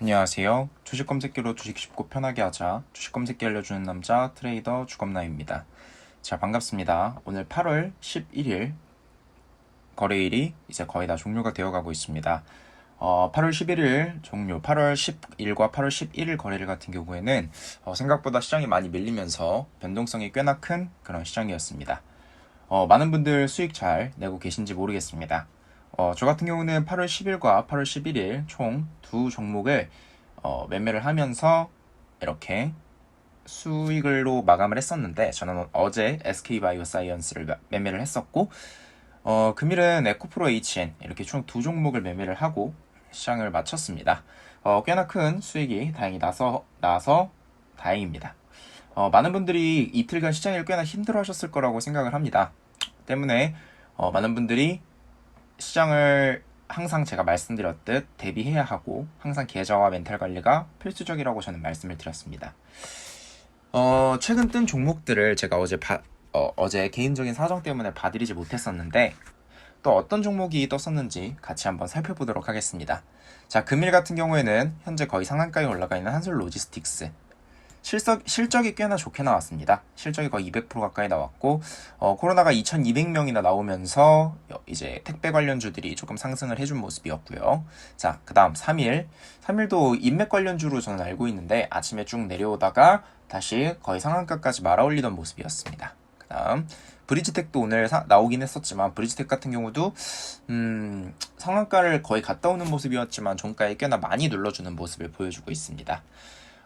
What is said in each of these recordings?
안녕하세요. 주식 검색기로 주식 쉽고 편하게 하자. 주식 검색기 알려주는 남자 트레이더 주검나입니다. 자, 반갑습니다. 오늘 8월 11일 거래일이 이제 거의 다 종료가 되어 가고 있습니다. 어, 8월 11일 종료, 8월 10일과 8월 11일 거래일 같은 경우에는 어, 생각보다 시장이 많이 밀리면서 변동성이 꽤나 큰 그런 시장이었습니다. 어, 많은 분들 수익 잘 내고 계신지 모르겠습니다. 어, 저 같은 경우는 8월 10일과 8월 11일 총 두 종목을 어, 매매를 하면서 이렇게 수익을로 마감을 했었는데 저는 어제 SK바이오사이언스를 매- 매매를 했었고 어, 금일은 에코프로 HN 이렇게 총 두 종목을 매매를 하고 시장을 마쳤습니다. 어, 꽤나 큰 수익이 다행히 나서 나서 다행입니다. 어, 많은 분들이 이틀간 시장을 꽤나 힘들어 하셨을 거라고 생각을 합니다. 때문에 어, 많은 분들이 시장을 항상 제가 말씀드렸듯 대비해야 하고 항상 계좌와 멘탈 관리가 필수적이라고 저는 말씀을 드렸습니다. 어, 최근 뜬 종목들을 제가 어제 봐- 어, 어제 개인적인 사정 때문에 봐드리지 못했었는데 또 어떤 종목이 떴었는지 같이 한번 살펴보도록 하겠습니다. 자, 금일 같은 경우에는 현재 거의 상한가에 올라가 있는 한솔 로지스틱스. 실적, 실적이 꽤나 좋게 나왔습니다. 실적이 거의 200% 가까이 나왔고, 어, 코로나가 2,200명이나 나오면서 여- 이제 택배 관련주들이 조금 상승을 해준 모습이었고요. 자, 그 다음 3일. 3일도 인맥 관련주로 저는 알고 있는데 아침에 쭉 내려오다가 다시 거의 상한가까지 말아올리던 모습이었습니다. 그 다음 브리지텍도 오늘 사- 나오긴 했었지만 브리지텍 같은 경우도 음, 상한가를 거의 갔다 오는 모습이었지만 종가에 꽤나 많이 눌러주는 모습을 보여주고 있습니다.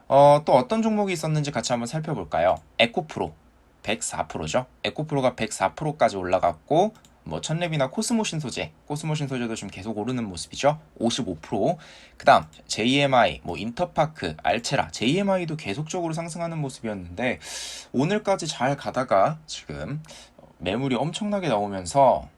어, 또 어떤 종목이 있었는지 같이 한번 살펴볼까요? 에코프로 104%죠. 에코프로가 104%까지 올라갔고 뭐 천랩이나 코스모 신 소재, 코스모 신 소재도 지금 계속 오르는 모습이죠. 55%. 그다음 JMI, 뭐 인터파크, 알체라, JMI도 계속적으로 상승하는 모습이었는데 오늘까지 잘 가다가 지금 매물이 엄청나게 나오면서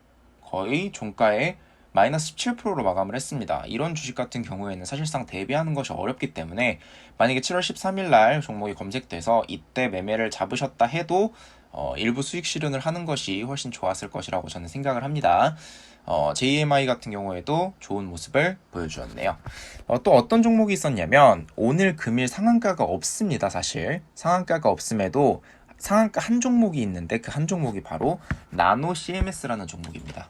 거의 종가에 마이너스 17%로 마감을 했습니다. 이런 주식 같은 경우에는 사실상 대비하는 것이 어렵기 때문에 만약에 7월 13일 날 종목이 검색돼서 이때 매매를 잡으셨다 해도 어, 일부 수익 실현을 하는 것이 훨씬 좋았을 것이라고 저는 생각을 합니다. 어, JMI 같은 경우에도 좋은 모습을 보여주었네요. 어, 또 어떤 종목이 있었냐면 오늘 금일 상한가가 없습니다. 사실 상한가가 없음에도 상한가 한 종목이 있는데 그 한 종목이 바로 나노 CMS라는 종목입니다.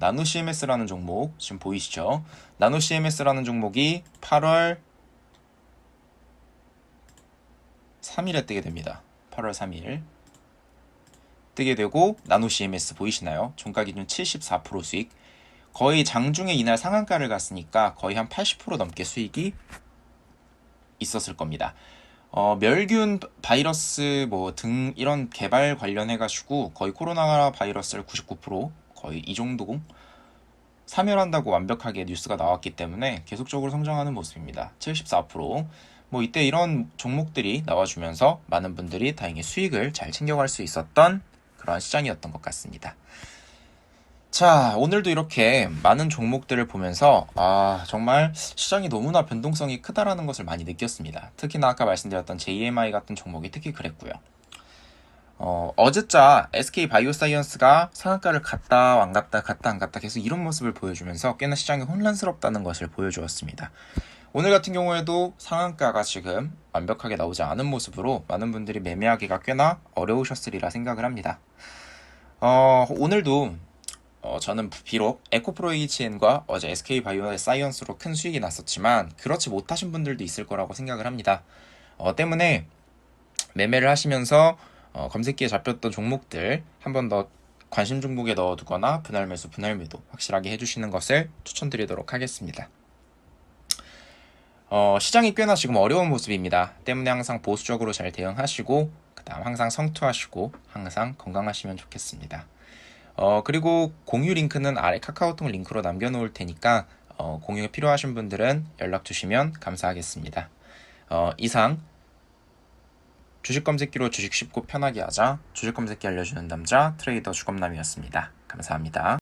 나노 CMS라는 종목 지금 보이시죠? 나노 CMS라는 종목이 8월 3일에 뜨게 됩니다. 8월 3일 뜨게 되고 나노 CMS 보이시나요? 종가 기준 74% 수익 거의 장중에 이날 상한가를 갔으니까 거의 한 80% 넘게 수익이 있었을 겁니다. 어, 멸균 바이러스 뭐 등 이런 개발 관련해 가지고 거의 코로나 바이러스를 99% 거의 이 정도 사멸한다고 완벽하게 뉴스가 나왔기 때문에 계속적으로 성장하는 모습입니다. 74%뭐 이때 이런 종목들이 나와주면서 많은 분들이 다행히 수익을 잘 챙겨갈 수 있었던 그런 시장이었던 것 같습니다. 자, 오늘도 이렇게 많은 종목들을 보면서, 아, 정말 시장이 너무나 변동성이 크다라는 것을 많이 느꼈습니다. 특히나 아까 말씀드렸던 JMI 같은 종목이 특히 그랬고요. 어, 어제자 SK 바이오사이언스가 상한가를 갔다 안 갔다 갔다 안 갔다 계속 이런 모습을 보여주면서 꽤나 시장이 혼란스럽다는 것을 보여주었습니다. 오늘 같은 경우에도 상한가가 지금 완벽하게 나오지 않은 모습으로 많은 분들이 매매하기가 꽤나 어려우셨으리라 생각을 합니다. 어, 오늘도 어, 저는 비록 에코프로 HN과 어제 SK 바이오사이언스로 큰 수익이 났었지만 그렇지 못하신 분들도 있을 거라고 생각을 합니다. 어, 때문에 매매를 하시면서 어, 검색기에 잡혔던 종목들 한 번 더 관심 종목에 넣어두거나 분할 매수, 분할 매도 확실하게 해주시는 것을 추천드리도록 하겠습니다. 어, 시장이 꽤나 지금 어려운 모습입니다. 때문에 항상 보수적으로 잘 대응하시고 그 다음 항상 성투하시고 항상 건강하시면 좋겠습니다. 어, 그리고 공유 링크는 아래 카카오톡 링크로 남겨놓을 테니까 어, 공유 필요하신 분들은 연락 주시면 감사하겠습니다. 어, 이상 주식 검색기로 주식 쉽고 편하게 하자 주식 검색기 알려주는 남자 트레이더 주검남이었습니다. 감사합니다.